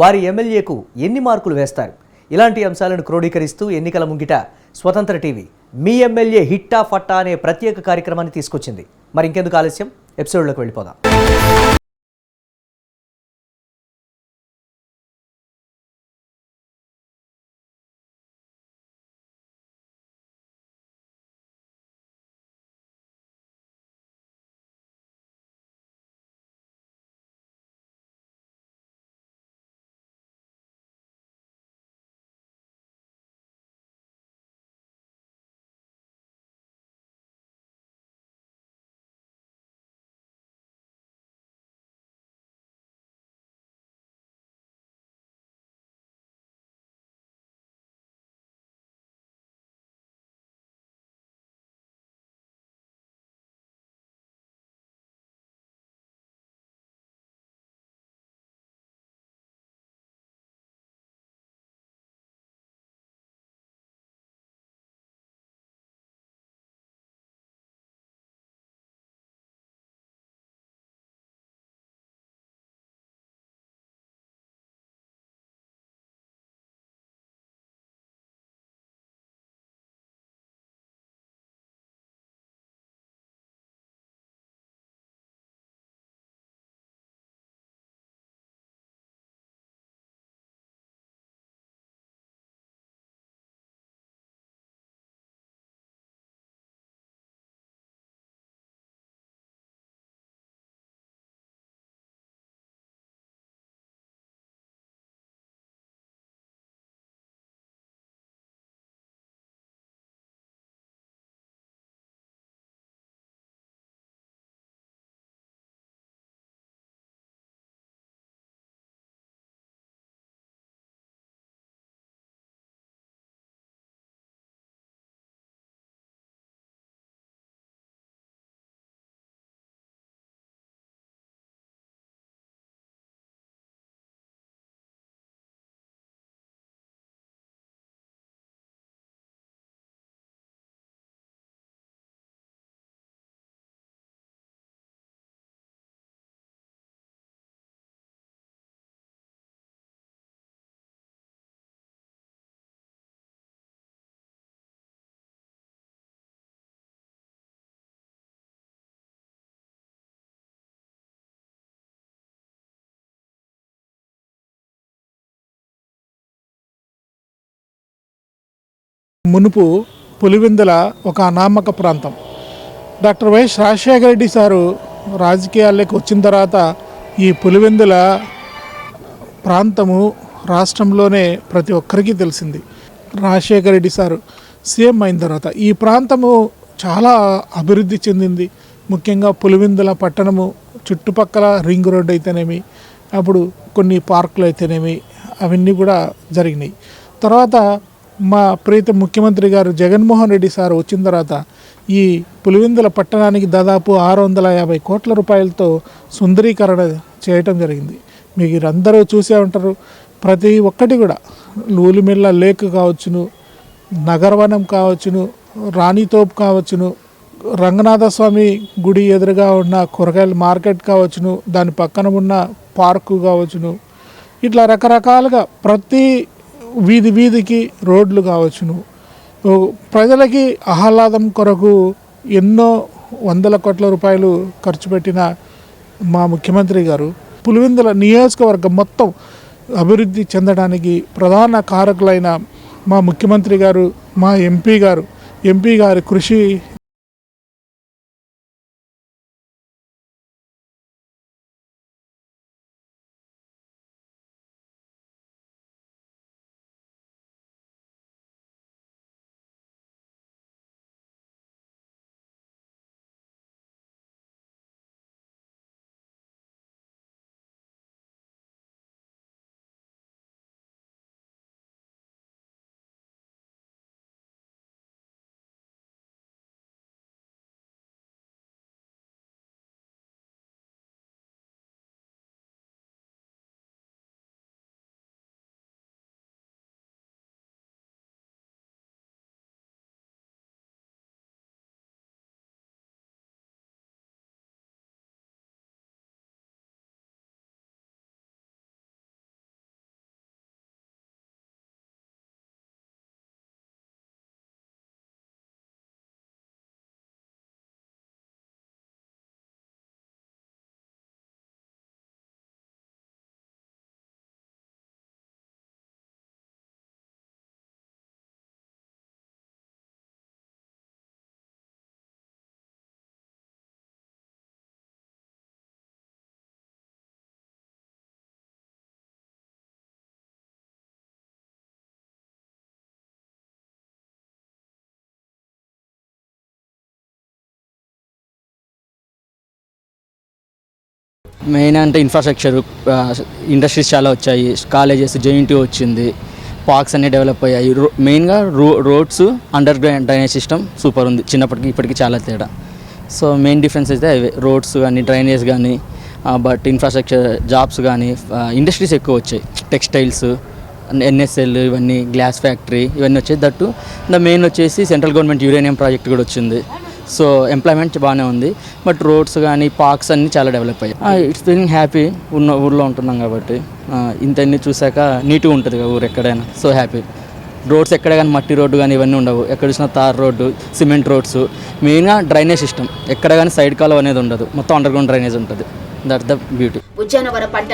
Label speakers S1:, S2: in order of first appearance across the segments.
S1: వారి ఎమ్మెల్యేకు ఎన్ని మార్కులు వేస్తారు? ఇలాంటి అంశాలను క్రోడీకరిస్తూ ఎన్నికల ముంగిట స్వతంత్ర టీవీ మీ ఎమ్మెల్యే హిట్టా ఫట్టా అనే ప్రత్యేక కార్యక్రమాన్ని తీసుకొచ్చింది. మరి ఇంకెందుకు ఆలస్యం? ఎపిసోడ్లోకి వెళ్ళిపోదాం.
S2: మునుపు పులివెందుల ఒక అనామక ప్రాంతం. Doctor YS Rajasekhara Reddy sir రాజకీయాల్లోకి వచ్చిన తర్వాత ఈ పులివెందుల ప్రాంతము రాష్ట్రంలోనే ప్రతి ఒక్కరికి తెలిసింది. రాజశేఖర రెడ్డి సారు సీఎం అయిన తర్వాత ఈ ప్రాంతము చాలా అభివృద్ధి చెందింది. ముఖ్యంగా పులివెందుల పట్టణము చుట్టుపక్కల రింగ్ రోడ్ అయితేనేమి అప్పుడు కొన్ని పార్కులు అయితేనేమి అవన్నీ కూడా జరిగినాయి. తర్వాత మా ప్రీత ముఖ్యమంత్రి గారు జగన్మోహన్ రెడ్డి సార్ వచ్చిన తర్వాత ఈ పులివెందుల పట్టణానికి దాదాపు ఆరు వందల యాభై కోట్ల రూపాయలతో సుందరీకరణ చేయటం జరిగింది. మీరు అందరూ చూసే ఉంటారు. ప్రతి ఒక్కటి కూడా లూలిమిల్ల లేక్ కావచ్చును నగరవనం కావచ్చును రాణితోప్ కావచ్చును రంగనాథస్వామి గుడి ఎదురుగా ఉన్న కూరగాయల మార్కెట్ కావచ్చును దాని పక్కన ఉన్న పార్కు కావచ్చును. ఇట్లా రకరకాలుగా ప్రతి వీధి వీధికి రోడ్లు కావచ్చును. ప్రజలకి ఆహ్లాదం కొరకు ఎన్నో వందల కోట్ల రూపాయలు ఖర్చు పెట్టిన మా ముఖ్యమంత్రి గారు పులివెందుల నియోజకవర్గం మొత్తం అభివృద్ధి చెందడానికి ప్రధాన కారకులైన మా ముఖ్యమంత్రి గారు మా ఎంపీ గారు ఎంపీ గారి కృషి
S3: మెయిన్ అంటే ఇన్ఫ్రాస్ట్రక్చర్ ఇండస్ట్రీస్ చాలా వచ్చాయి. కాలేజెస్ జేఎన్టీ వచ్చింది. పార్క్స్ అన్నీ డెవలప్ అయ్యాయి. రో- మెయిన్గా రో roads underground drainage system super ఉంది. చిన్నప్పటికి ఇప్పటికి చాలా తేడా. సో మెయిన్ డిఫరెన్స్ అయితే అవే. రోడ్స్ కానీ డ్రైనేజ్ కానీ బట్ ఇన్ఫ్రాస్ట్రక్చర్ జాబ్స్ కానీ ఇండస్ట్రీస్ ఎక్కువ వచ్చాయి. టెక్స్టైల్స్ ఎన్ఎస్ఎల్ ఇవన్నీ గ్లాస్ ఫ్యాక్టరీ ఇవన్నీ వచ్చాయి. దట్టు ద మెయిన్ వచ్చేసి సెంట్రల్ గవర్నమెంట్ యురేనియం ప్రాజెక్ట్ కూడా వచ్చింది. సో ఎంప్లాయ్మెంట్ బాగానే ఉంది. బట్ రోడ్స్ కానీ పార్క్స్ అన్నీ చాలా డెవలప్ అయ్యాయి. ఇట్స్ ఫీలింగ్ హ్యాపీ ఉన్న ఊర్లో ఉంటున్నాం కాబట్టి ఇంత ఇంతన్నీ చూసాక నీట్గా ఉంటుంది కదా ఊరు ఎక్కడైనా. సో హ్యాపీ రోడ్స్ ఎక్కడ కానీ మట్టి రోడ్డు కానీ ఇవన్నీ ఉండవు. ఎక్కడ చూసినా తార్ రోడ్డు సిమెంట్ రోడ్స్ మెయిన్గా డ్రైనేజ్ సిస్టమ్ ఎక్కడ కానీ సైడ్ కాలువ అనేది ఉండదు. మొత్తం అండర్ గ్రౌండ్ డ్రైనేజ్ ఉంటుంది. దట్ ద బ్యూటీ
S4: ఉద్యానవన పంట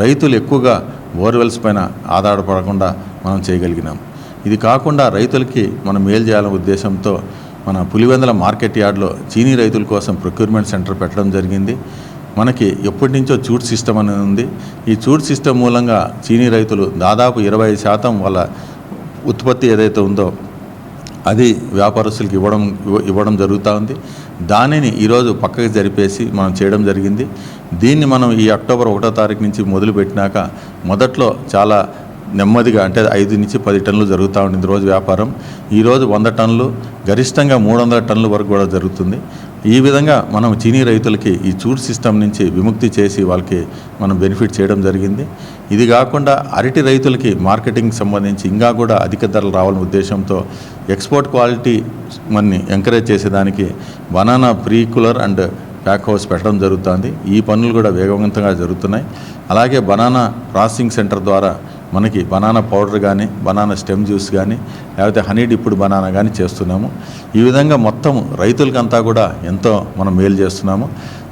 S5: రైతులు ఎక్కువగా బోర్వెల్స్ పైన ఆధారపడకుండా మనం చేయగలిగినాం. ఇది కాకుండా రైతులకి మనం మేలు చేయాలనే ఉద్దేశంతో మన పులివెందల మార్కెట్ యార్డ్లో చీనీ రైతుల కోసం ప్రొక్యూర్మెంట్ సెంటర్ పెట్టడం జరిగింది. మనకి ఎప్పటి నుంచో చూట్ సిస్టమ్ అనేది ఉంది. ఈ చూట్ సిస్టమ్ మూలంగా చీనీ రైతులు దాదాపు ఇరవై శాతం వాళ్ళ ఉత్పత్తి ఏదైతే ఉందో అది వ్యాపారస్తులకు ఇవ్వడం ఇవ్వడం జరుగుతూ ఉంది. దానిని ఈరోజు పక్కకి జరిపేసి మనం చేయడం జరిగింది. దీన్ని మనం ఈ అక్టోబర్ ఒకటో తారీఖు నుంచి మొదలుపెట్టినాక మొదట్లో చాలా నెమ్మదిగా అంటే ఐదు నుంచి పది టన్నులు జరుగుతూ ఉండింది రోజు వ్యాపారం. ఈరోజు వంద టన్నులు గరిష్టంగా మూడు వందల టన్నుల వరకు కూడా జరుగుతుంది. ఈ విధంగా మనం చీనీ రైతులకి ఈ చూడ్ సిస్టమ్ నుంచి విముక్తి చేసి వాళ్ళకి మనం బెనిఫిట్ చేయడం జరిగింది. ఇది కాకుండా అరటి రైతులకి మార్కెటింగ్ సంబంధించి ఇంకా కూడా అధిక ధరలు రావాలనే ఉద్దేశంతో ఎక్స్పోర్ట్ క్వాలిటీ మన్ని ఎంకరేజ్ చేసేదానికి banana precooler and pack house పెట్టడం జరుగుతుంది. ఈ పనులు కూడా వేగవంతంగా జరుగుతున్నాయి. అలాగే బనానా ప్రాసెసింగ్ సెంటర్ ద్వారా మనకి బనానా పౌడర్ కానీ బనానా స్టెమ్ జ్యూస్ కానీ లేకపోతే హనీ డిప్పుడు బనానా కానీ చేస్తున్నాము. ఈ విధంగా మొత్తం రైతులకంతా కూడా ఎంతో మనం మేలు చేస్తున్నాము.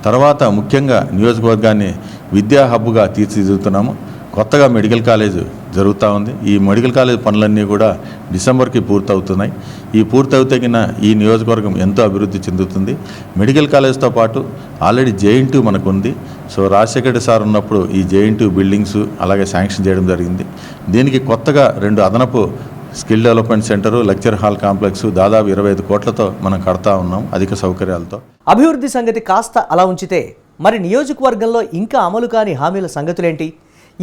S5: తర్వాత ముఖ్యంగా నియోజకవర్గాన్ని విద్యా హబ్గా తీర్చిదిద్దుతున్నాము. కొత్తగా మెడికల్ కాలేజ్ జరుగుతూ ఉంది. ఈ మెడికల్ కాలేజ్ పనులన్నీ కూడా డిసెంబర్కి పూర్తవుతున్నాయి. ఈ పూర్తవుతగిన ఈ నియోజకవర్గం ఎంతో అభివృద్ధి చెందుతుంది. మెడికల్ కాలేజ్తో పాటు ఆల్రెడీ జేఎన్టీ మనకు ఉంది సో రాజశేఖర సార్ ఉన్నప్పుడు ఈ జేఎన్టీ బిల్డింగ్స్ అలాగే శాంక్షన్ చేయడం జరిగింది. దీనికి కొత్తగా రెండు అదనపు skill development center lecture hall complex దాదాపు ఇరవై ఐదు కోట్లతో మనం కడతా ఉన్నాం అధిక సౌకర్యాలతో.
S1: అభివృద్ధి సంగతి కాస్త అలా ఉంచితే మరి నియోజకవర్గంలో ఇంకా అమలు కాని హామీల సంగతులేంటి?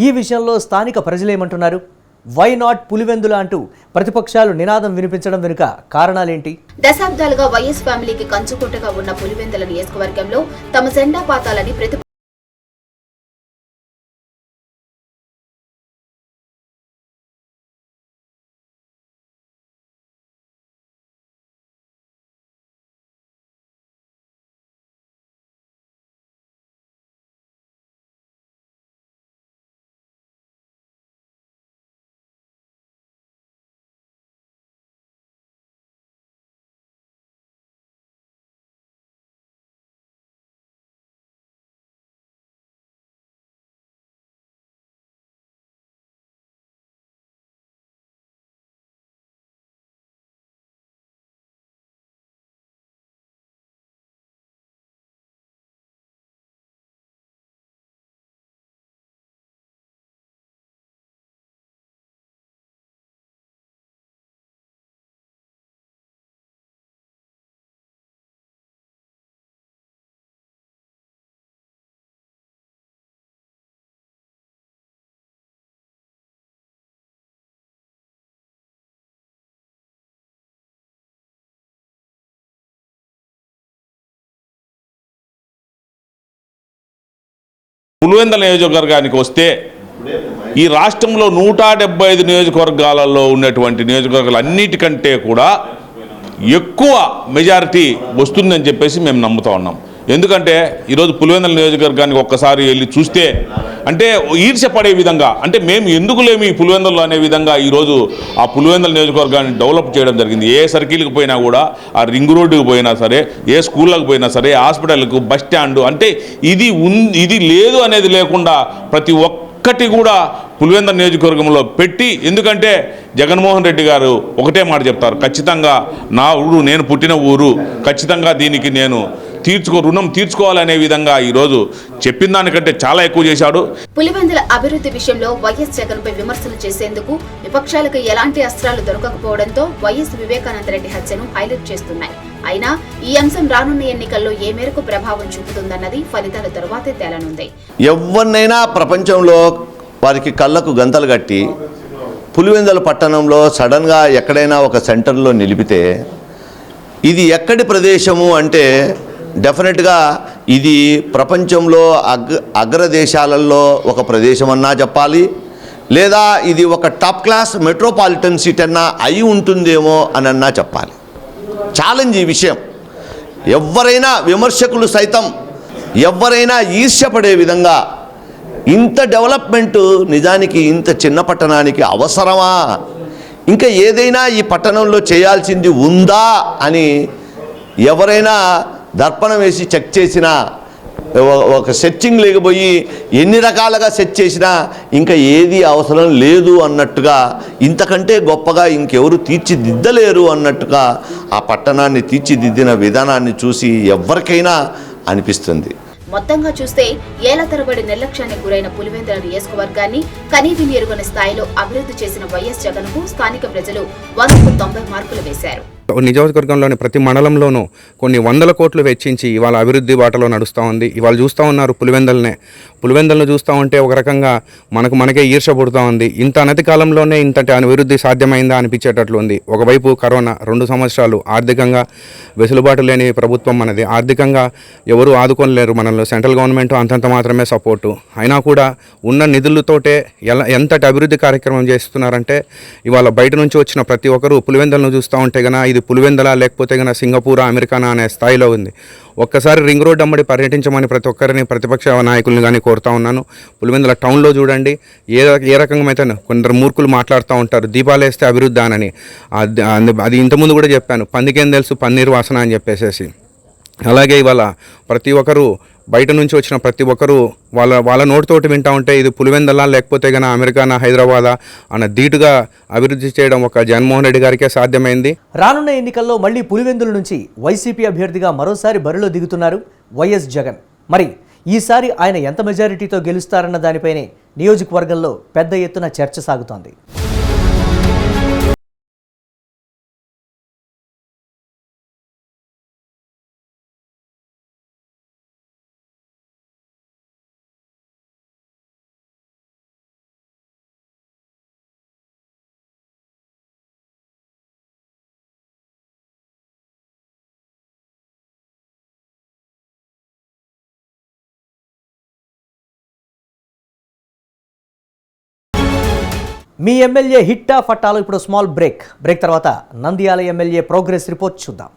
S1: ఈ విషయంలో స్థానిక ప్రజలేమంటున్నారు వై నాట్ పులివెందుల అంటూ ప్రతిపక్షాలు నినాదం వినిపించడం వెనుక కారణాలేంటి?
S4: దశాబ్దాలుగా వైఎస్ ఫ్యామిలీకి కంచుకోటగా ఉన్న పులివెందుల నియోజకవర్గంలో తమ జెండా పాతాలని ప్రతి
S6: పులివెందల నియోజకవర్గానికి వస్తే ఈ రాష్ట్రంలో నూట డెబ్బై ఐదు నియోజకవర్గాలలో ఉన్నటువంటి నియోజకవర్గాలు అన్నిటికంటే కూడా ఎక్కువ మెజారిటీ వస్తుందని చెప్పేసి మేము నమ్ముతా ఉన్నాం. ఎందుకంటే ఈరోజు పులివెందల నియోజకవర్గానికి ఒక్కసారి వెళ్ళి చూస్తే అంటే ఈర్ష్య పడే విధంగా అంటే మేము ఎందుకు లేమి ఈ పులివెందల్లో అనే విధంగా ఈరోజు ఆ పులివెందల నియోజకవర్గాన్ని డెవలప్ చేయడం జరిగింది. ఏ సర్కిల్కి పోయినా కూడా ఆ రింగ్ రోడ్డుకి పోయినా సరే ఏ స్కూళ్ళకు పోయినా సరే హాస్పిటల్కు బస్ స్టాండ్ అంటే ఇది ఇది లేదు అనేది లేకుండా ప్రతి ఒక్కటి కూడా పులివెందుల నియోజకవర్గంలో పెట్టి ఎందుకంటే జగన్మోహన్ రెడ్డి గారు ఒకటే మాట చెప్తారు ఖచ్చితంగా నా ఊరు నేను పుట్టిన ఊరు ఖచ్చితంగా దీనికి నేను తీర్చుకో రుణం తీర్చుకోవాలనే విధంగా ఈరోజు చెప్పిన దానికంటే చాలా ఎక్కువ చేశాడు.
S4: పులివెందుల అభివృద్ధి విషయంలో వైఎస్ జగన్ పై విమర్శలు చేసేందుకు విపక్షాలకు ఎలాంటి అస్త్రాలు దొరకకపోవడంతో వైఎస్ వివేకానంద రెడ్డి హత్యను హైలైట్ చేస్తున్నాయి. అయినా ఈ అంశం రానున్న ఎన్నికల్లో ఏ మేరకు ప్రభావం చూపుతుందన్నది ఫలితాల తరువాతే తేలనుంది.
S7: ఎవరినైనా ప్రపంచంలో వారికి కళ్ళకు గంతలు కట్టి పులివెందుల పట్టణంలో సడన్గా ఎక్కడైనా ఒక సెంటర్లో నిలిపితే ఇది ఎక్కడి ప్రదేశము అంటే డెఫినెట్గా ఇది ప్రపంచంలో అగ్ర అగ్రదేశాలలో ఒక ప్రదేశం అన్నా చెప్పాలి. లేదా ఇది ఒక టాప్ క్లాస్ మెట్రోపాలిటన్ సిటీ అన్నా అయి ఉంటుందేమో అని అన్నా చెప్పాలి. ఛాలెంజ్ ఈ విషయం. ఎవరైనా విమర్శకులు సైతం ఎవరైనా ఈర్ష్యపడే విధంగా ఇంత డెవలప్మెంట్ నిజానికి ఇంత చిన్న పట్టణానికి అవసరమా? ఇంకా ఏదైనా ఈ పట్టణంలో చేయాల్సింది ఉందా అని ఎవరైనా దర్పణం వేసి చెక్ చేసినా ఒక సెర్చింగ్ లేకపోయి ఎన్ని రకాలుగా సెట్ చేసినా ఇంకా ఏది అవసరం లేదు అన్నట్టుగా ఇంతకంటే గొప్పగా ఇంకెవరు తీర్చిదిద్దలేరు అన్నట్టుగా ఆ పట్టణాన్ని తీర్చిదిద్దిన విధానాన్ని చూసి ఎవరికైనా అనిపిస్తుంది.
S4: మొత్తంగా చూస్తే ఏళ్ళ తరబడి నిర్లక్ష్యానికి గురైన పులివెందుల నియోజకవర్గాన్ని కనీవిని ఎరుగని స్థాయిలో అభివృద్ధి చేసిన వైఎస్ జగన్కు స్థానిక ప్రజలు వందకు తొంభై మార్కులు వేశారు.
S8: నియోజకవర్గంలోని ప్రతి మండలంలోనూ కొన్ని వందల కోట్లు వెచ్చించి ఇవాళ అభివృద్ధి బాటలో నడుస్తూ ఉంది. ఇవాళ చూస్తూ ఉన్నారు పులివెందల్నే. పులివెందలను చూస్తూ ఉంటే ఒక రకంగా మనకు మనకే ఈర్ష పుడుతూ ఉంది. ఇంత అనతి కాలంలోనే ఇంతటి అభివృద్ధి సాధ్యమైందా అనిపించేటట్లు ఉంది. ఒకవైపు కరోనా రెండు సంవత్సరాలు ఆర్థికంగా వెసులుబాటు లేని ప్రభుత్వం మనది. ఆర్థికంగా ఎవరు ఆదుకోలేరు మనల్ని. సెంట్రల్ గవర్నమెంట్ అంతంత మాత్రమే సపోర్టు. అయినా కూడా ఉన్న నిధులతోటే ఎలా ఎంతటి అభివృద్ధి కార్యక్రమం చేస్తున్నారంటే ఇవాళ బయట నుంచి వచ్చిన ప్రతి ఒక్కరూ పులివెందలను చూస్తూ ఉంటే గన ఇది పులివెందల లేకపోతే గన సింగపూర్ అమెరికానా అనే స్థాయిలో ఉంది. ఒక్కసారి రింగ్ రోడ్ అమ్మడి పర్యటించమని ప్రతి ఒక్కరిని ప్రతిపక్ష నాయకుల్ని కానీ కోరుతా ఉన్నాను. పులివెందుల టౌన్లో చూడండి. ఏ ఏ రకంగా అయితే కొందరు మూర్ఖులు మాట్లాడుతూ ఉంటారు దీపాలు వేస్తే అభివృద్ధి అని. అది అది ఇంతకుముందు కూడా చెప్పాను. పందికేం తెలుసు పన్నీర్ వాసన అని చెప్పేసేసి. అలాగే ఇవాళ ప్రతి ఒక్కరు బయట నుంచి వచ్చిన ప్రతి ఒక్కరూ వాళ్ళ వాళ్ళ నోటితోటి వింటా ఉంటే ఇది పులివెందలా లేకపోతే గన అమెరికానా హైదరాబాదా అన్న ధీటుగా అభివృద్ధి చేయడం ఒక జగన్మోహన్ రెడ్డి గారికే సాధ్యమైంది.
S1: రానున్న ఎన్నికల్లో మళ్ళీ పులివెందుల నుంచి వైసీపీ అభ్యర్థిగా మరోసారి బరిలో దిగుతున్నారు వైఎస్ జగన్. మరి ఈసారి ఆయన ఎంత మెజారిటీతో గెలుస్తారన్న దానిపైనే నియోజకవర్గంలో పెద్ద ఎత్తున చర్చ సాగుతోంది. మీ ఎమ్మెల్యే హిట్టా ఫట్టాలు ఇప్పుడు స్మాల్ బ్రేక్. బ్రేక్ తర్వాత నంద్యాల ఎమ్మెల్యే ప్రోగ్రెస్ రిపోర్ట్ చూద్దాం.